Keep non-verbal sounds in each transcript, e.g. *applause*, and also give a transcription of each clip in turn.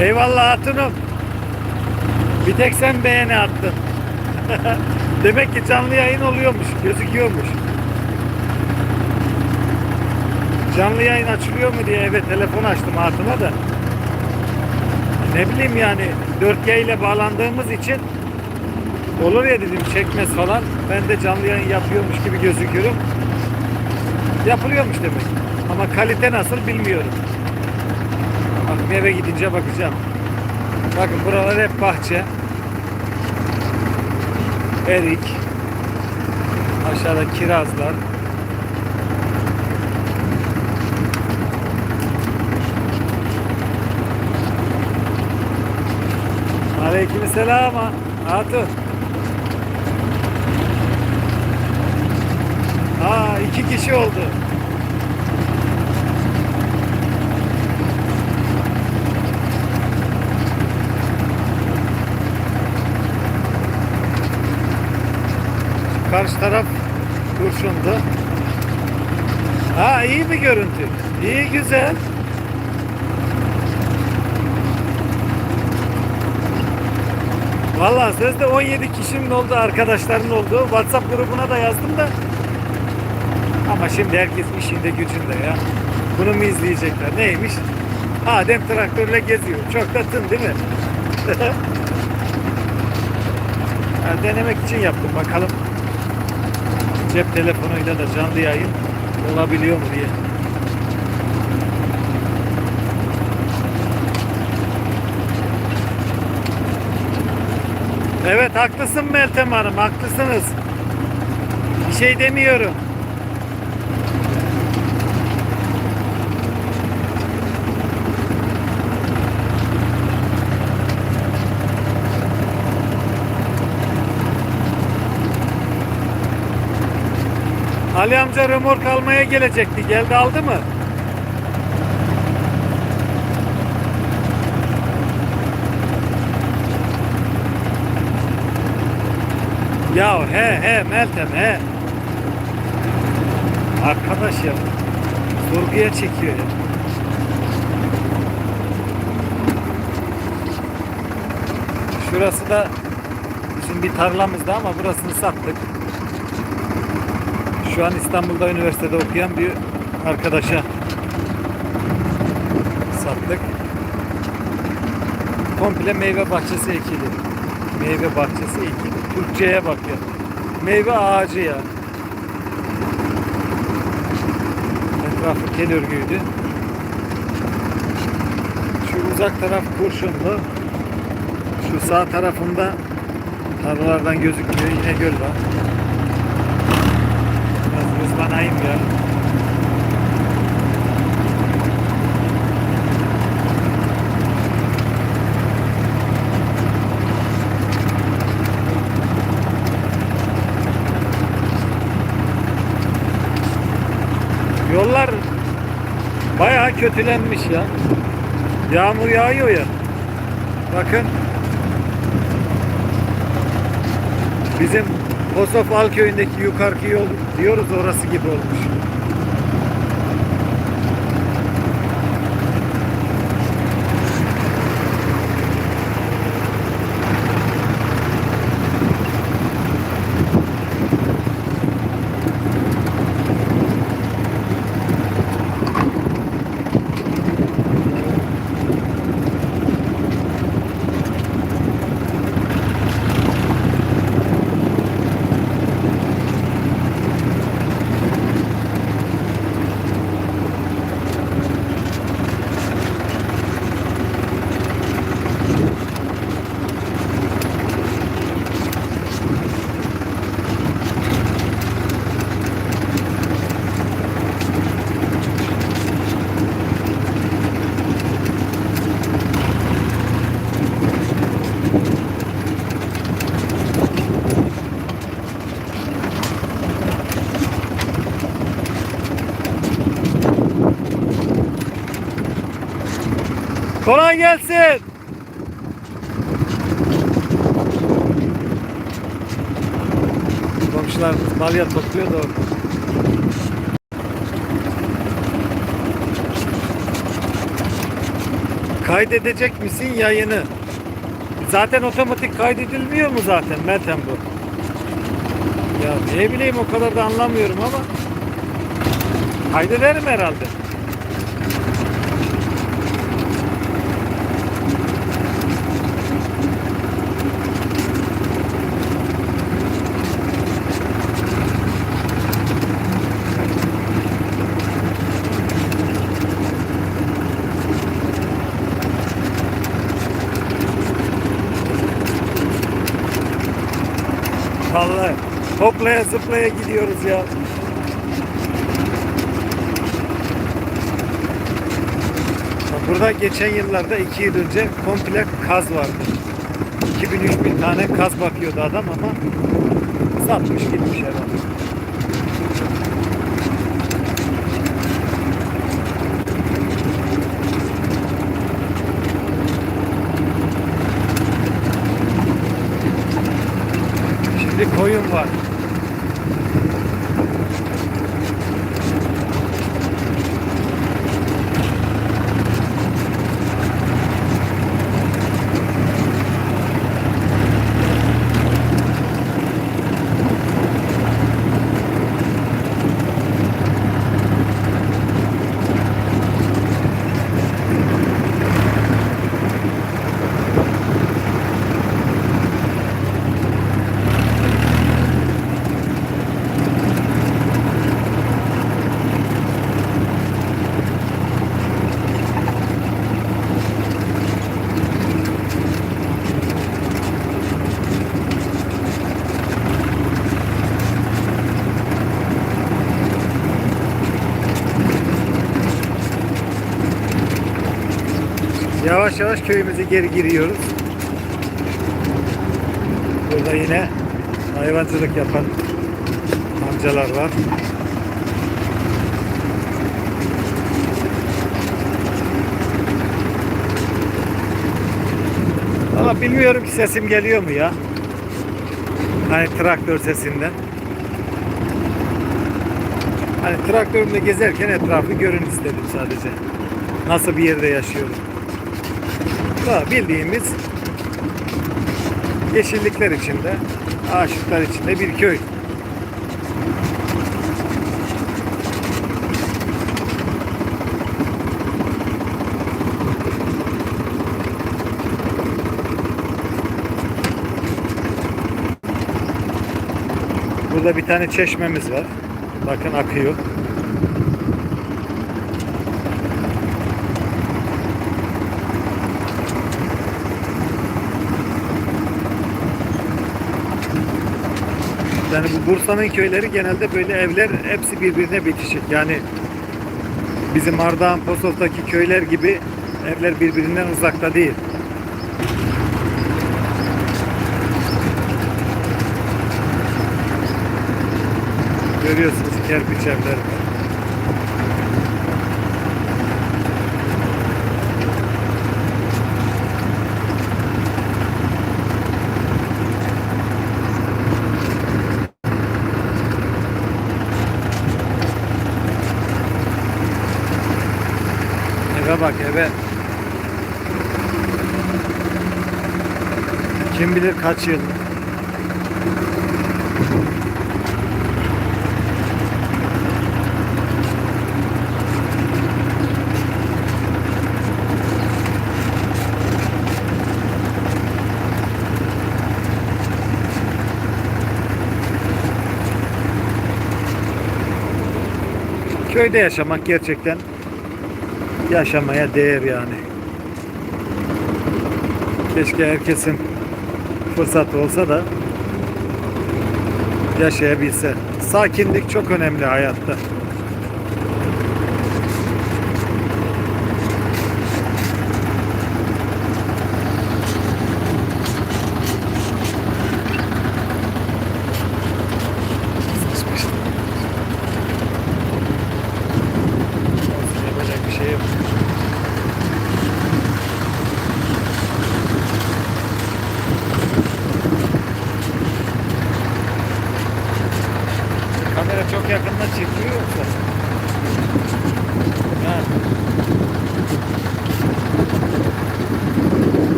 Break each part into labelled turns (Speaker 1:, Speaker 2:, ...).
Speaker 1: Eyvallah hatunum. Bir tek sen beğeni attın. *laughs* Demek ki canlı yayın oluyormuş, gözüküyormuş. Canlı yayın açılıyor mu diye eve telefon açtım hatuna da. Ne bileyim yani 4G ile bağlandığımız için olur ya dedim çekmez falan. Ben de canlı yayın yapıyormuş gibi gözüküyorum. Yapılıyormuş demek. Ama kalite nasıl bilmiyorum. Bak eve gidince bakacağım. Bakın buralar hep bahçe. Erik. Aşağıda kirazlar. Aleykümselam Hatun. Aa iki kişi oldu. Karşı taraf kurşundu. Ha iyi bir görüntü. İyi güzel. Vallahi sözde 17 kişinin oldu, arkadaşların oldu. WhatsApp grubuna da yazdım da. Ama şimdi herkes işinde gücünde ya. Bunu mu izleyecekler? Neymiş? Adem traktörle geziyor. Çok da tın değil mi? *laughs* Denemek için yaptım. Bakalım cep telefonuyla da canlı yayın olabiliyor mu diye. Evet haklısın Meltem Hanım haklısınız. Bir şey demiyorum. Ali amca remork almaya gelecekti. Geldi aldı mı? Ya he he Meltem he. Arkadaş ya. Sorguya çekiyor ya. Şurası da bizim bir tarlamızda ama burasını sattık. Şu an İstanbul'da üniversitede okuyan bir arkadaşa sattık. Komple meyve bahçesi ekili. Meyve bahçesi ekili. Türkçe'ye bak ya. Meyve ağacı ya. Etrafı tel örgüydü. Şu uzak taraf kurşunlu. Şu sağ tarafında tarlalardan gözükmüyor. Yine göl var. Biraz hızlanayım ya. Yollar bayağı kötülenmiş ya. Yağmur yağıyor ya. Bakın. Bizim Kosof Alköy'ündeki yukarıki yol diyoruz orası gibi olmuş. Gelsin. Komşularımız balya topluyor da kaydedecek misin yayını? Zaten otomatik kaydedilmiyor mu zaten Meltem bu? Ya ne bileyim o kadar da anlamıyorum ama kaydederim herhalde. Vallahi hoplaya zıplaya gidiyoruz ya. Burada geçen yıllarda iki yıl önce komple kaz vardı. 2000-3000 tane kaz bakıyordu adam ama satmış gitmiş herhalde. Şimdi koyun var. Yavaş yavaş köyümüze geri giriyoruz. Burada yine hayvancılık yapan amcalar var. Ama bilmiyorum ki sesim geliyor mu ya? Hani traktör sesinden. Hani traktörümle gezerken etrafı görün istedim sadece. Nasıl bir yerde yaşıyorum. Da bildiğimiz yeşillikler içinde, ağaçlıklar içinde bir köy. Burada bir tane çeşmemiz var. Bakın akıyor. Yani bu Bursa'nın köyleri genelde böyle evler hepsi birbirine bitişik. Yani bizim Ardahan, Posof'taki köyler gibi evler birbirinden uzakta değil. Görüyorsunuz kerpiç evler Eve bak eve. Kim bilir kaç yıl. Köyde yaşamak gerçekten yaşamaya değer yani. Keşke herkesin fırsatı olsa da yaşayabilse. Sakinlik çok önemli hayatta.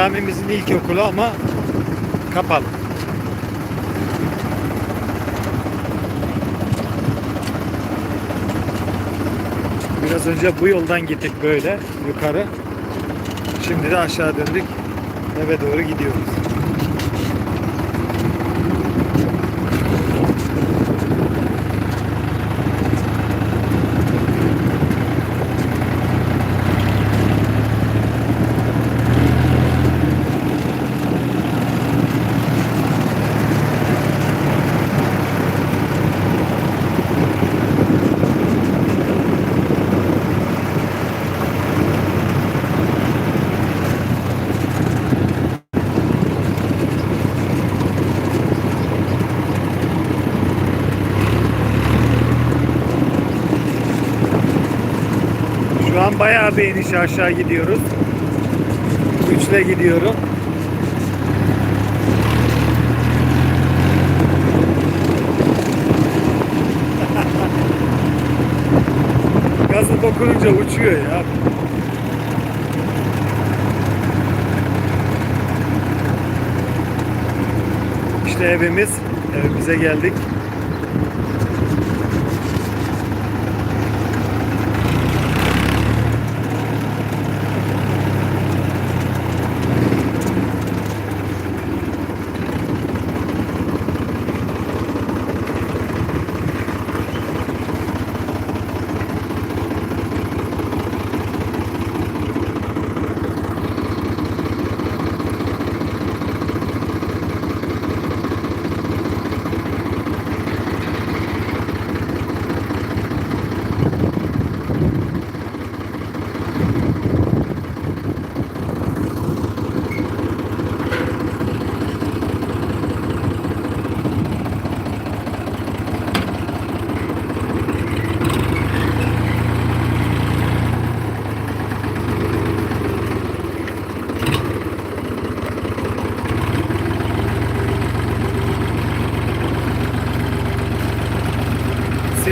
Speaker 1: Camimizin ilk okulu ama kapalı. Biraz önce bu yoldan gittik böyle yukarı. Şimdi de aşağı döndük. Eve doğru gidiyoruz. Bayağı bir iniş aşağı gidiyoruz. Üçle gidiyorum. *laughs* Gazı dokununca uçuyor ya. İşte evimiz. Evimize geldik.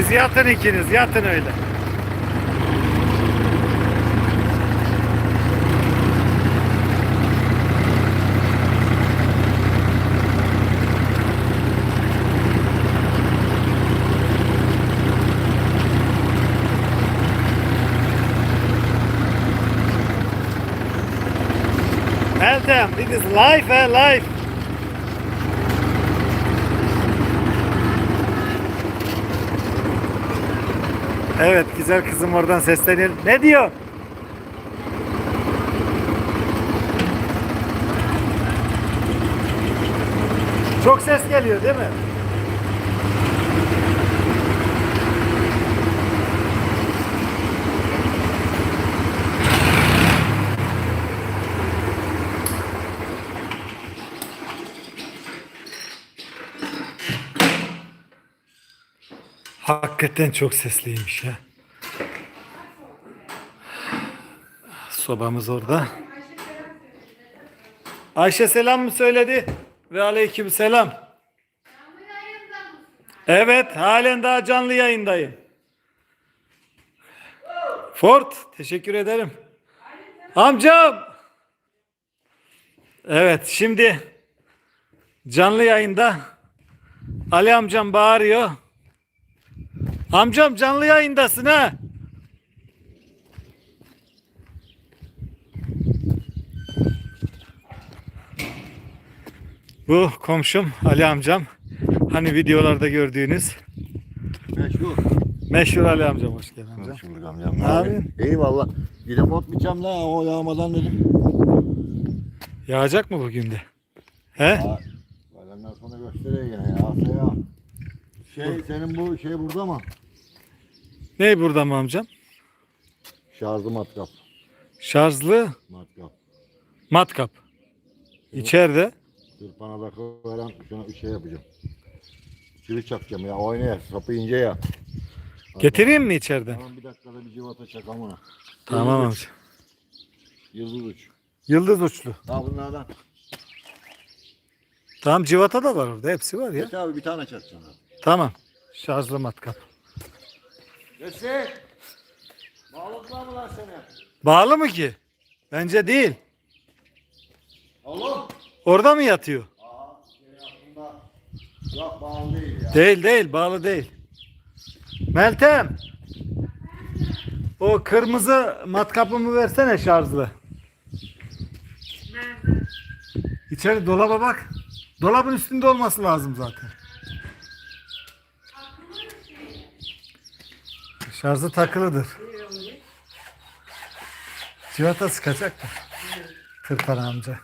Speaker 1: Siz yatın ikiniz, yatın öyle. Meltem, this is life, eh, life. Evet güzel kızım oradan sesleniyor. Ne diyor? Çok ses geliyor değil mi? Hakikaten çok sesliymiş ya. Sobamız orada. Ayşe selam mı söyledi? Ve aleyküm selam. Evet, halen daha canlı yayındayım. Ford, teşekkür ederim. Amcam. Evet, şimdi canlı yayında Ali amcam bağırıyor. Amcam canlı yayındasın ha. Bu komşum Ali amcam. Hani videolarda gördüğünüz
Speaker 2: Meşhur.
Speaker 1: meşhur Ali amcam hoş geldin amcam.
Speaker 2: Meşhur amcam.
Speaker 1: Ne yapıyorsun?
Speaker 2: Eyvallah. De bot biçem la o yağmadan dedim.
Speaker 1: Yağacak mı bugün de? He?
Speaker 2: Bayramdan sonra gösteriyor yine ya. Şey senin bu şey burada mı?
Speaker 1: Ne burada mı amcam?
Speaker 2: Şarjlı matkap.
Speaker 1: Şarjlı
Speaker 2: Matkap.
Speaker 1: matkap. İçeride.
Speaker 2: Tırpana da veren şuna bir şey yapacağım. Çivi çakacağım ya oynaya sapı ince ya.
Speaker 1: Getireyim mi içeriden?
Speaker 2: Tamam bir dakikada bir civata çakam ona.
Speaker 1: Tamam amca.
Speaker 2: Yıldız uç.
Speaker 1: Yıldız uçlu.
Speaker 2: Ha bunlardan.
Speaker 1: Tamam civata da var orada. Hepsi var ya.
Speaker 2: Geç abi bir tane çakacağım.
Speaker 1: Tamam. Şarjlı matkap.
Speaker 2: Geçsin. Bağladılar mı lan seni?
Speaker 1: Bağlı mı ki? Bence değil.
Speaker 2: Oğlum.
Speaker 1: Orada mı yatıyor?
Speaker 2: Aa, şey yok bağlı değil ya.
Speaker 1: Değil değil bağlı değil. Meltem. O kırmızı matkapımı versene şarjlı.
Speaker 3: Nerede?
Speaker 1: İçeri dolaba bak. Dolabın üstünde olması lazım zaten. Şarjı takılıdır. Civata sıkacak da. Tırpan amca.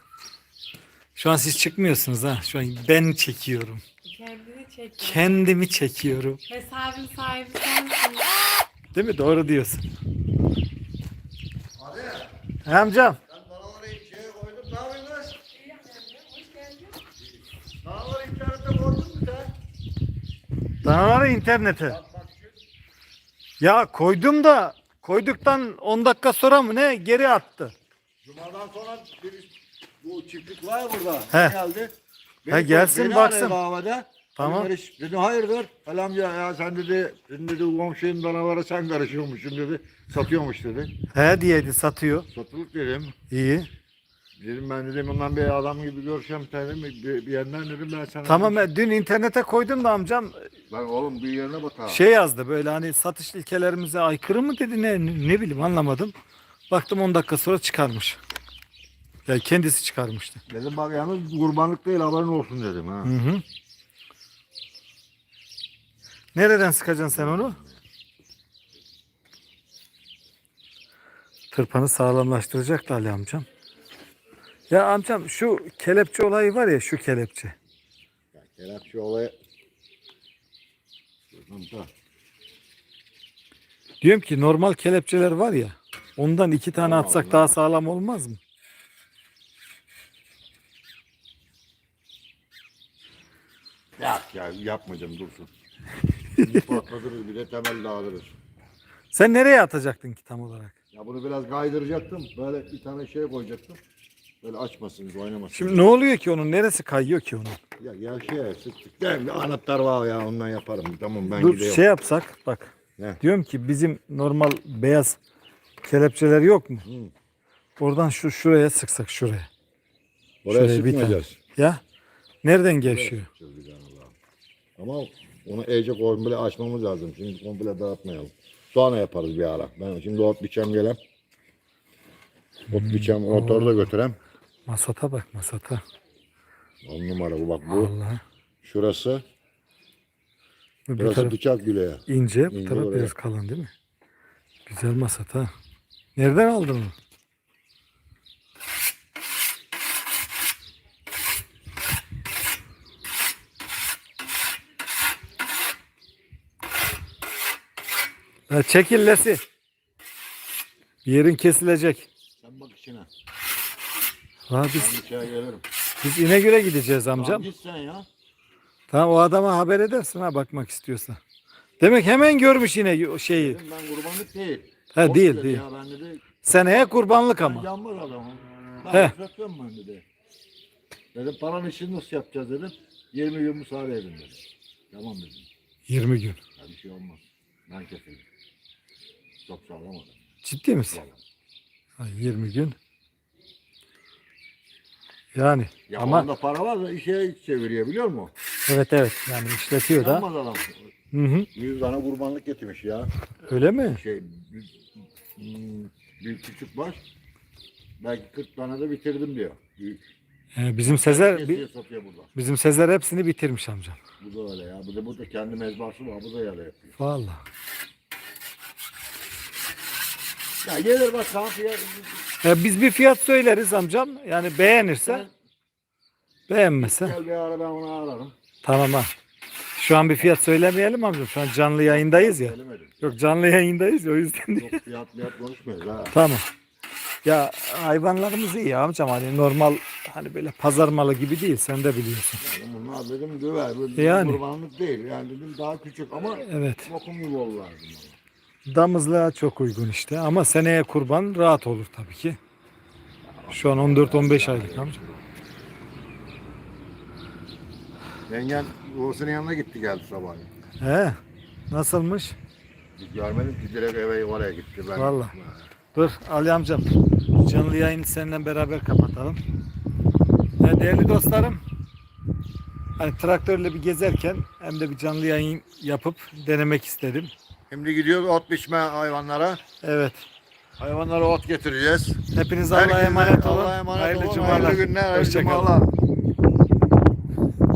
Speaker 1: Şu an siz çıkmıyorsunuz ha. Şu an ben çekiyorum.
Speaker 3: Kendini çek.
Speaker 1: Kendimi çekiyorum.
Speaker 3: Hesabın sahibi sensin.
Speaker 1: Değil mi? Doğru diyorsun.
Speaker 2: Hadi.
Speaker 1: He amcam.
Speaker 2: Ben danaları şeye koydum. Ne yapıyorsun? Danaları internete koydun mu sen?
Speaker 1: Danaları internete. Ya koydum da koyduktan 10 dakika sonra mı ne geri attı.
Speaker 2: Cuma'dan sonra bir bu çiftlik var ya burada.
Speaker 1: He.
Speaker 2: Geldi.
Speaker 1: He, gelsin,
Speaker 2: beni
Speaker 1: baksın.
Speaker 2: arıyor kahvede.
Speaker 1: Tamam.
Speaker 2: "Barış," Dedim hayırdır? Falan ya, ya sen dedi, senin dedi komşunun danalara sen karışıyormuşsun dedi. Satıyormuş dedi.
Speaker 1: He diyeydi satıyor.
Speaker 2: Satılık dedim.
Speaker 1: İyi.
Speaker 2: Dedim ben dedim ondan bir adam gibi görüşeceğim dedim. Bir, bir yandan dedim ben sana.
Speaker 1: Tamam ben dün internete koydum da amcam
Speaker 2: Lan oğlum bir yerine bak ha.
Speaker 1: şey yazdı böyle hani satış ilkelerimize aykırı mı dedi ne ne bileyim anlamadım. Baktım 10 dakika sonra çıkarmış. Ya kendisi çıkarmıştı.
Speaker 2: Dedim bak yalnız kurbanlık değil haberin olsun dedim ha.
Speaker 1: Hı hı. Nereden sıkacaksın sen onu? Tırpanı sağlamlaştıracak da Ali amcam. Ya amcam şu kelepçe olayı var ya şu kelepçe.
Speaker 2: Ya kelepçe olayı. Sıkıntı.
Speaker 1: Diyorum ki normal kelepçeler var ya. Ondan iki tane
Speaker 2: Allah
Speaker 1: atsak daha sağlam olmaz mı?
Speaker 2: Yap ya yapmayacağım dursun. Bir *laughs* Patlatırız bir de temel dağılırız.
Speaker 1: Sen nereye atacaktın ki tam olarak?
Speaker 2: Ya bunu biraz kaydıracaktım. Böyle bir tane şey koyacaktım. Böyle açmasın, oynamasın.
Speaker 1: Şimdi ne oluyor ki onun? Neresi kayıyor ki onun?
Speaker 2: Ya, ya şey sıktık. Mi? Anahtar var ya ondan yaparım. Tamam ben
Speaker 1: Dur
Speaker 2: gidiyorum.
Speaker 1: şey yapsak bak.
Speaker 2: Ne?
Speaker 1: Diyorum ki bizim normal beyaz kelepçeler yok mu?
Speaker 2: Hı.
Speaker 1: Oradan şu şuraya sıksak şuraya.
Speaker 2: Oraya
Speaker 1: bir tane.
Speaker 2: sıkmayacağız.
Speaker 1: Ya nereden gevşiyor?
Speaker 2: Sıkacağız bir tane daha. Ama onu iyice komple açmamız lazım. Şimdi komple dağıtmayalım. Sonra yaparız bir ara. Ben şimdi ot biçem gelem. Ot biçem motoru da götürem.
Speaker 1: Masata bak masata.
Speaker 2: On numara bu bak bu.
Speaker 1: Vallahi.
Speaker 2: Şurası.
Speaker 1: Bu
Speaker 2: Burası
Speaker 1: taraf
Speaker 2: bıçak güleği.
Speaker 1: ince, bu
Speaker 2: ince
Speaker 1: taraf
Speaker 2: oraya.
Speaker 1: biraz kalın değil mi? Güzel masata. Nereden aldın onu? Ya çekillesi. Yerin kesilecek.
Speaker 2: Sen bak işine.
Speaker 1: Ha biz,
Speaker 2: Ben içeri gelirim.
Speaker 1: biz İnegöl'e gideceğiz amcam.
Speaker 2: Tamam, git sen ya.
Speaker 1: Tamam o adama haber edersin ha bakmak istiyorsa. Demek hemen görmüş yine o şeyi.
Speaker 2: Dedim ben kurbanlık değil.
Speaker 1: Ha,
Speaker 2: Ot
Speaker 1: değil,
Speaker 2: dedi
Speaker 1: değil.
Speaker 2: Ya, ben dedi
Speaker 1: Seneye kurbanlık
Speaker 2: Ben
Speaker 1: ama.
Speaker 2: yanmaz adamım.
Speaker 1: He.
Speaker 2: Ben satıyorum ben dedi. Dedim paranın işini nasıl yapacağız dedim. 20 gün müsaade edin dedi. Tamam dedim.
Speaker 1: 20 gün.
Speaker 2: Ya bir şey olmaz. Ben keserim. Çok sağlam adam.
Speaker 1: Ciddi misin?
Speaker 2: Sağlam.
Speaker 1: Ha, 20 gün. Yani
Speaker 2: Ya
Speaker 1: ama
Speaker 2: onda para var da işe çeviriyor biliyor musun?
Speaker 1: evet evet yani işletiyor da.
Speaker 2: Yanmaz adam.
Speaker 1: Hı hı.
Speaker 2: 100 tane kurbanlık getirmiş ya.
Speaker 1: Öyle mi?
Speaker 2: Şey bir, hmm, bir küçük baş. Belki 40 tane de bitirdim diyor. Büyük.
Speaker 1: Ee, bizim Sezer
Speaker 2: Kesiyor
Speaker 1: bi-
Speaker 2: satıyor burada.
Speaker 1: bizim Sezer hepsini bitirmiş amcam.
Speaker 2: Bu da öyle ya. Bu da burada kendi mezbahası var. Bu da öyle yapıyor.
Speaker 1: Vallahi.
Speaker 2: Ya gelir bak kafiye.
Speaker 1: Ee, biz bir fiyat söyleriz amcam. Yani beğenirse,
Speaker 2: Sen
Speaker 1: beğenmezse
Speaker 2: gel bir ara ben onu ararım.
Speaker 1: tamam ha. Şu an bir fiyat söylemeyelim amcam. Şu an canlı yayındayız ya.
Speaker 2: Söylemedim.
Speaker 1: Yok canlı yayındayız ya o yüzden.
Speaker 2: Yok fiyat fiyat konuşmuyoruz ha.
Speaker 1: Tamam. Ya hayvanlarımız iyi ya amcam hani normal hani böyle pazar malı gibi değil sen de biliyorsun.
Speaker 2: Yani bunlar dedim döver. Bu
Speaker 1: Yani.
Speaker 2: kurbanlık değil. Yani dedim daha küçük ama
Speaker 1: Evet.
Speaker 2: bokum gibi oldular bunlar.
Speaker 1: Damızlığa çok uygun işte ama seneye kurban rahat olur tabii ki. Şu an 14-15 aylık amca.
Speaker 2: Yengen Oğuz'un yanına gitti geldi sabah.
Speaker 1: He. Nasılmış?
Speaker 2: Görmedim ki direkt eve oraya gitti. Ben
Speaker 1: Vallahi. Dur Ali amcam. Canlı yayını seninle beraber kapatalım. Ya değerli dostlarım, hani traktörle bir gezerken hem de bir canlı yayın yapıp denemek istedim.
Speaker 2: Şimdi gidiyoruz ot biçme hayvanlara.
Speaker 1: Evet.
Speaker 2: Hayvanlara ot getireceğiz.
Speaker 1: Hepiniz Allah'a
Speaker 2: Herkese
Speaker 1: emanet olun.
Speaker 2: Allah'a emanet
Speaker 1: Hayırlı
Speaker 2: olun.
Speaker 1: cumalar.
Speaker 2: Hayırlı günler, hayırlı
Speaker 1: Hoşça kalın.
Speaker 2: cumalar.